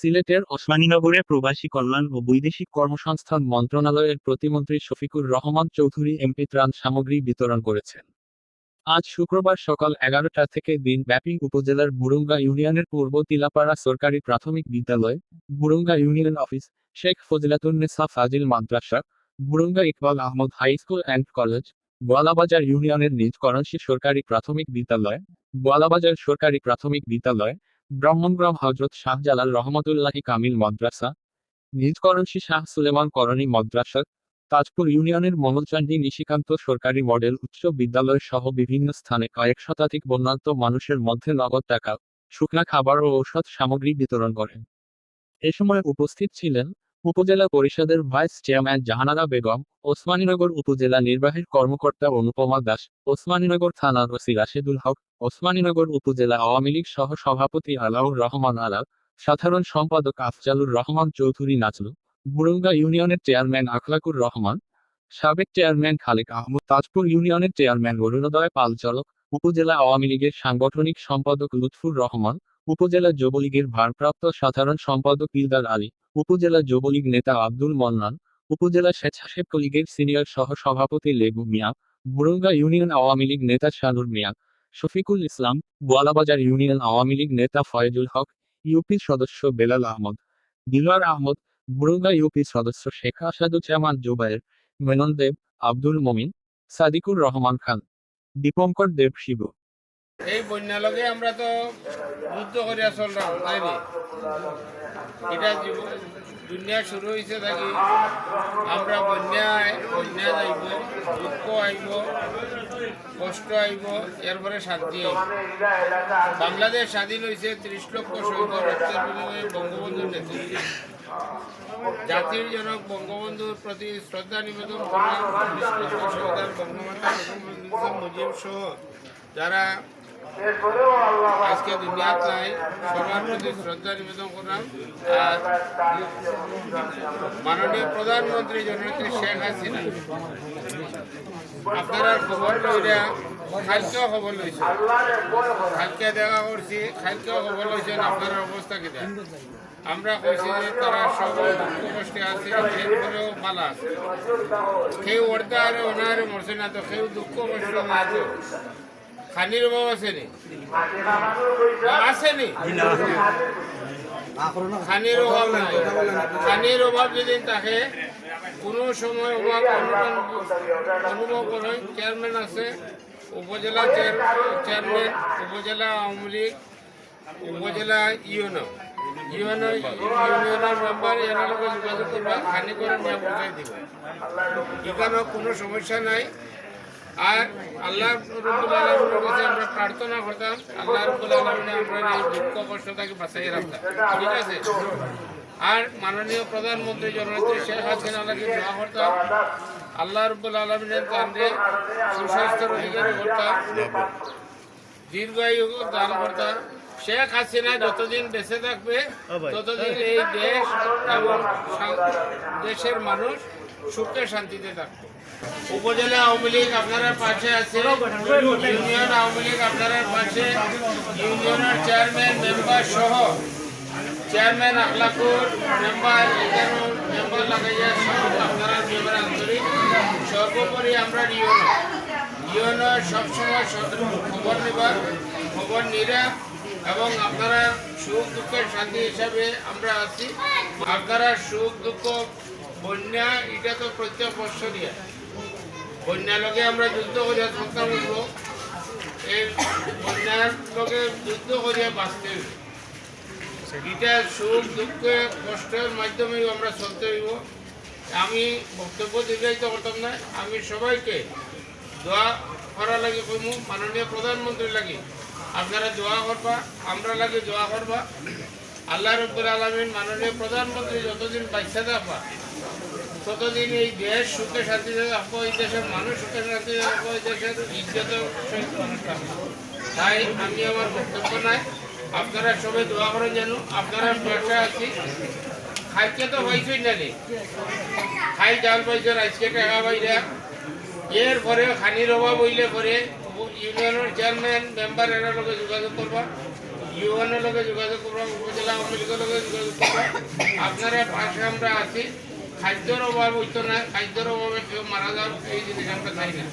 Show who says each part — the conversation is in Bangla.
Speaker 1: সিলেটের ওসমানীনগরে প্রবাসী কল্যাণ ও বৈদেশিক কর্মসংস্থান মন্ত্রণালয়ের প্রতিমন্ত্রী শফিকুর রহমান চৌধুরী এমপি ত্রাণ সামগ্রী বিতরণ করেছেন। আজ শুক্রবার সকাল এগারোটা থেকে দিনব্যাপী উপজেলার বুরুঙ্গা ইউনিয়নের পূর্ব তিলাপাড়া সরকারি প্রাথমিক বিদ্যালয়, Burunga union office, Sheikh Fazilatunnesa Fazil madrasa, Burunga Iqbal Ahmed high school and college, Goalabazar ইউনিয়নের নিজ করণশী সরকারি প্রাথমিক বিদ্যালয়, গোয়ালাবাজার সরকারি প্রাথমিক বিদ্যালয় ব্রাহ্মণগ্রাম হজরত শাহজালাল রহমতুল্লাহি কামিল মাদ্রাসা নিজ করণশী শাহ সুলেমান করণী মাদ্রাসা, তাজপুর ইউনিয়নের মনোজান্ডি নিশিকান্ত সরকারি মডেল উচ্চ বিদ্যালয় সহ বিভিন্ন স্থানে কয়েক শতাধিক বন্যান্ত মানুষের মধ্যে নগদ টাকা, শুকনা খাবার ও ঔষধ সামগ্রী বিতরণ করেন। এ সময় উপস্থিত ছিলেন উপজেলা পরিষদের ভাইস চেয়ারম্যান জাহানারা বেগম, ওসমানীনগর উপজেলা নির্বাহী কর্মকর্তা অনুপমা দাস, ওসমানীনগর থানার ওসি রাশেদুল হক, ওসমানীনগর উপজেলা আওয়ামী লীগ সহ সভাপতি আলাউর রহমান আলাল সাধারণ সম্পাদক আফজালুর রহমান চৌধুরী নাচলু বুরুঙ্গা ইউনিয়নের চেয়ারম্যান আখলাকুর রহমান, সাবেক চেয়ারম্যান খালেক আহমদ, তাজপুর ইউনিয়নের চেয়ারম্যান অরুণোদয় পাল চলক, উপজেলা আওয়ামী লীগের সাংগঠনিক সম্পাদক লুৎফুর রহমান উপজেলা যুবলীগের ভারপ্রাপ্ত সাধারণ সম্পাদক ইলদার আলী, উপজেলা যুবলীগ নেতা আব্দুল মন্নান, উপজেলা স্বেচ্ছাসেবক লীগের সিনিয়র সহ সভাপতি লেবু মিয়া, বুরুঙ্গা ইউনিয়ন আওয়ামী লীগ নেতা শানুর মিয়া, শফিকুল ইসলাম, গোয়ালাবাজার ইউনিয়ন আওয়ামী লীগ নেতা ফয়েজুল হক, ইউপি সদস্য বেলাল আহমদ, দিলওয়ার আহমদ, বুরুঙ্গা ইউপি সদস্য শেখ আসাদুজ্জামান জুবায়ের, মেনন দেব, আব্দুল মমিন, সাদিকুর রহমান খান, দীপঙ্কর দেব শিবু।
Speaker 2: এই বন্যা লগে আমরা তো যুদ্ধ করিয়া চললাম তাই নি এটা দুনিয়া শুরু হয়েছে থাকি আমরা বন্যায়, বন্যা যাইব, দুঃখ আইব, কষ্ট আইব, এরপরে শান্তি আইব। বাংলাদেশ স্বাধীন হয়েছে ত্রিশ লক্ষ সৈন্য রক্তের বিনিময়ে বঙ্গবন্ধুর নেতৃত্বে। জাতির জনক বঙ্গবন্ধুর প্রতি শ্রদ্ধা নিবেদন করলাম, ত্রিশ লক্ষ সৈদার বঙ্গমাতা মুজিব সহ যারা আজকে দুনিয়াত নাই। সবার প্রতি শ্রদ্ধা নিবেদন করলাম। আর মাননীয় প্রধানমন্ত্রী জননেত্রী শেখ হাসিনা, আপনারা খবর লইরা খালকেও খবর লইছে খালকে দেখা করছি খাদ্য খবর লইছেন, আপনার অবস্থা কিনা আমরা কইছি যে তারা সব কষ্টে আছে, এরপরেও মালা আছে। কেউ ওরতে আরে ওনারে মরছে না তো কেউ দুঃখ কষ্ট না খানির অভাব আছে নি। আছে নি। খানির অভাব নাই। খানির অভাব যদি থাকে কোনো সময় অভাব অনুমান অনুভব করেন চেয়ারম্যান আছে উপজেলা চেয়ার- চেয়ারম্যান উপজেলা আওয়ামী লীগ উপজেলা ইউনো ইউনো ইউনিয়নের মেম্বার লোক যোগাযোগ করবা খানি করে নিয়ে বুঝাই দিব। এখানেও কোনো সমস্যা নাই। আর আল্লাহ রব্বুল আলমিনের কাছে আমরা প্রার্থনা করতাম, আল্লাহ রব্বুল আলমিনে আমরা এই দুঃখ কষ্ট থেকে বাঁচাই রাখতাম। ঠিক আছে? আর মাননীয় প্রধানমন্ত্রী জননেত্রী শেখ হাসিনা আল্লাহকে দোয়া করতাম, আল্লাহ রব্বুল আলমিনের কান্দে সুস্বাস্থ্যের অধিকারী করতাম, দীর্ঘায়ু দান করতাম শেখ হাসিনা যতদিন বেঁচে থাকবে ততদিন এই দেশ এবং দেশের মানুষ সুখে শান্তিতে থাকবে। উপজেলা আওয়ামী লীগ আপনার পাশে আছে ইউনিয়ন আওয়ামী লীগ আপনার পাশে ইউনিয়নের চেয়ারম্যান মেম্বার সহ চেয়ারম্যান আখলাকুর মেম্বার মেম্বার লাগাইয়া সব আপনারা মেম্বার আন্তরিক সর্বোপরি আমরা ইউনো ইউনো সবসময় খবর নেবার খবর নিরা এবং আপনারা সুখ, দুঃখের শান্তি হিসাবে আমরা আছি। আপনারা সুখ, দুঃখ, বন্যা, এটা তো প্রত্যেক বৎসরীয় বন্যা লোকে আমরা যুদ্ধ করিয়া সন্তান উঠব এই বন্যার লগে যুদ্ধ করিয়া বাঁচতে হইব। এটা সুখ, দুঃখে, কষ্টের মাধ্যমেই আমরা চলতে হইব। আমি বক্তব্য দীর্ঘায়িত করতাম না। আমি সবাইকে দোয়া করা লাগে কইমু, মাননীয় প্রধানমন্ত্রী লাগে। আপনারা দোয়া করবা, আমরা লাগে দোয়া করবা। আল্লাহ রব্বুল আলমিন মাননীয় প্রধানমন্ত্রী যতদিন বাচ্চা থাকবা, ততদিন এই দেশ সুখে শান্তিতে থাকব, এই দেশের মানুষ সুখে শান্তিতে থাকব, এই দেশের ইজ্জত তাই আমি আমার বক্তব্য নাই। আপনারা সবাই দোয়া করেন যেন আপনারা ব্যবসা আছি। খাইতে তো হয়েছই না রে খাই জাল পাইছেন আজকে টাকা পাইরা এর পরে খানির অভাব হইলে পরে ইউনিয়নের চেয়ারম্যান, মেম্বার এর লোকে যোগাযোগ করবা। ইউএনের লগে যোগাযোগ করবা, উপজেলা আওয়ামী লীগের লগে যোগাযোগ করবা। আপনারা পাশে আমরা আছি। খাদ্যের অভাব হইতো না, খাদ্যের অভাবে কেউ মারা যাওয়ার এই জিনিস আমরা চাই না।